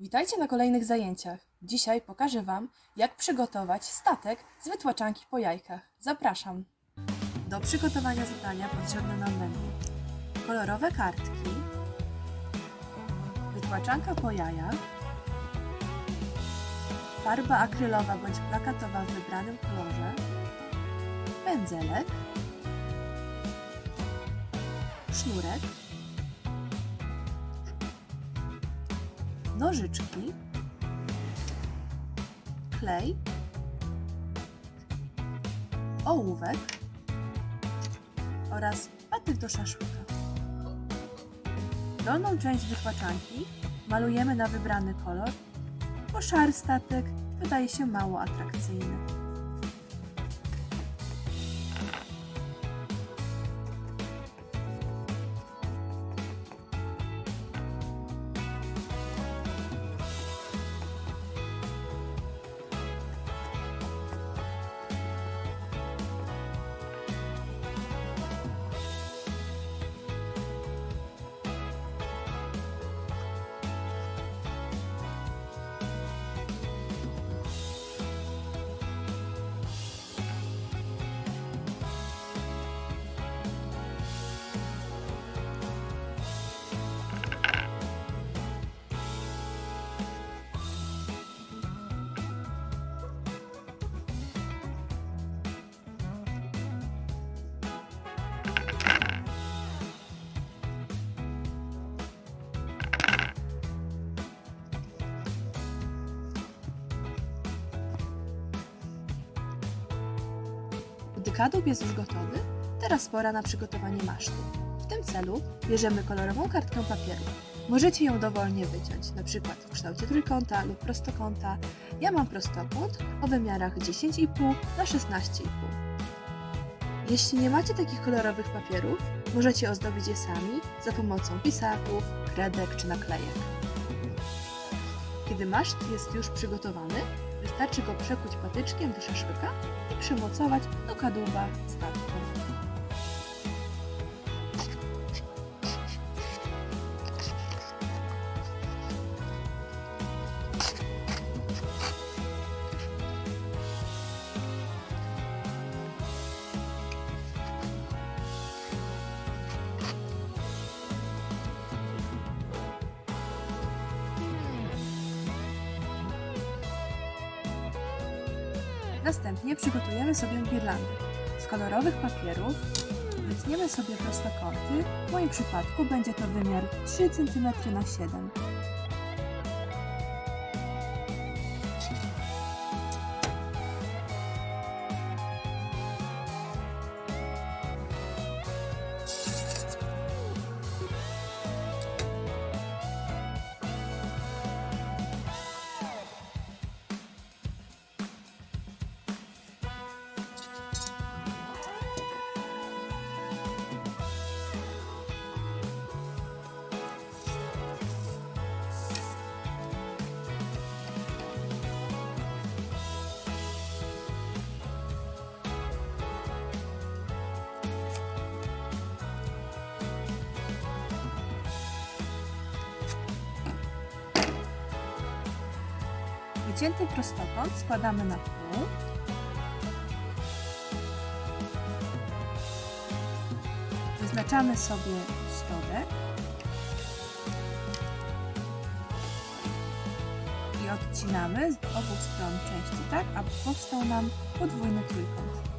Witajcie na kolejnych zajęciach. Dzisiaj pokażę Wam, jak przygotować statek z wytłaczanki po jajkach. Zapraszam. Do przygotowania zadania potrzebne nam będą kolorowe kartki, wytłaczanka po jajach, farba akrylowa bądź plakatowa w wybranym kolorze, pędzelek, sznurek, nożyczki, klej, ołówek oraz patyk do szaszłyka. Dolną część wytłaczanki malujemy na wybrany kolor, bo szary statek wydaje się mało atrakcyjny. Gdy kadłub jest już gotowy, teraz pora na przygotowanie masztu. W tym celu bierzemy kolorową kartkę papieru. Możecie ją dowolnie wyciąć, na przykład w kształcie trójkąta lub prostokąta. Ja mam prostokąt o wymiarach 10,5 na 16,5. Jeśli nie macie takich kolorowych papierów, możecie ozdobić je sami za pomocą pisaków, kredek czy naklejek. Kiedy maszt jest już przygotowany, wystarczy go przekuć patyczkiem do szaszłyka i przymocować do kadłuba statku. Następnie przygotujemy sobie girlandy. Z kolorowych papierów wytniemy sobie prostokąty. W moim przypadku będzie to wymiar 3 cm na 7 Wycięty prostokąt składamy na pół. Wyznaczamy sobie środek i odcinamy z obu stron części, tak, aby powstał nam podwójny trójkąt.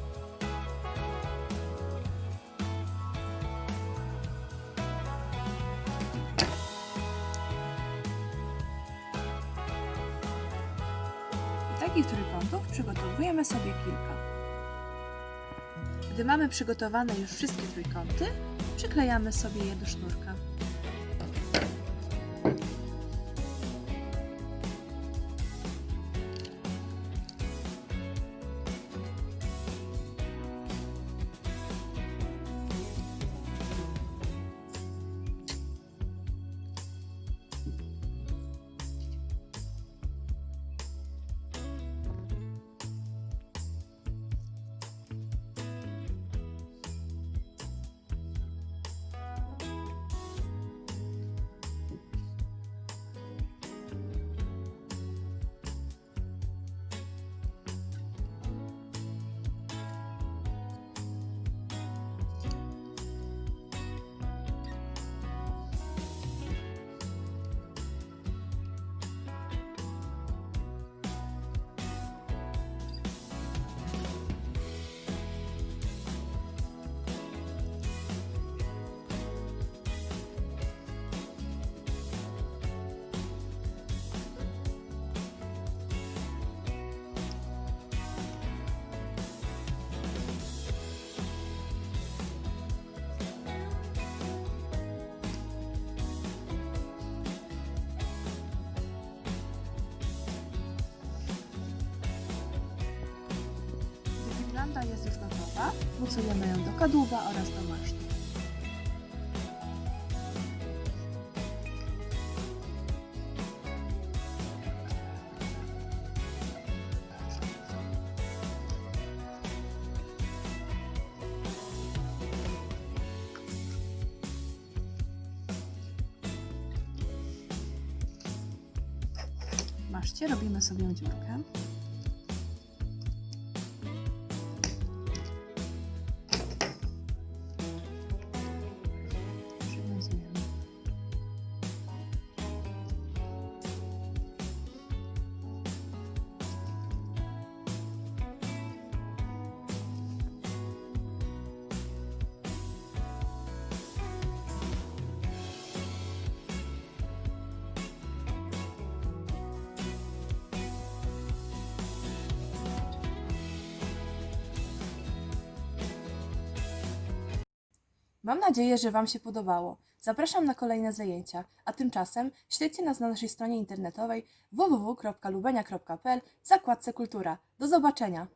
Takich trójkątów przygotowujemy sobie kilka. Gdy mamy przygotowane już wszystkie trójkąty, przyklejamy sobie je do sznurka. Maszta jest już gotowa. Mocujemy ją do kadłuba oraz do masztu. Maszcie robimy sobie dziurkę. Mam nadzieję, że Wam się podobało. Zapraszam na kolejne zajęcia, a tymczasem śledźcie nas na naszej stronie internetowej www.lubenia.pl w zakładce Kultura. Do zobaczenia!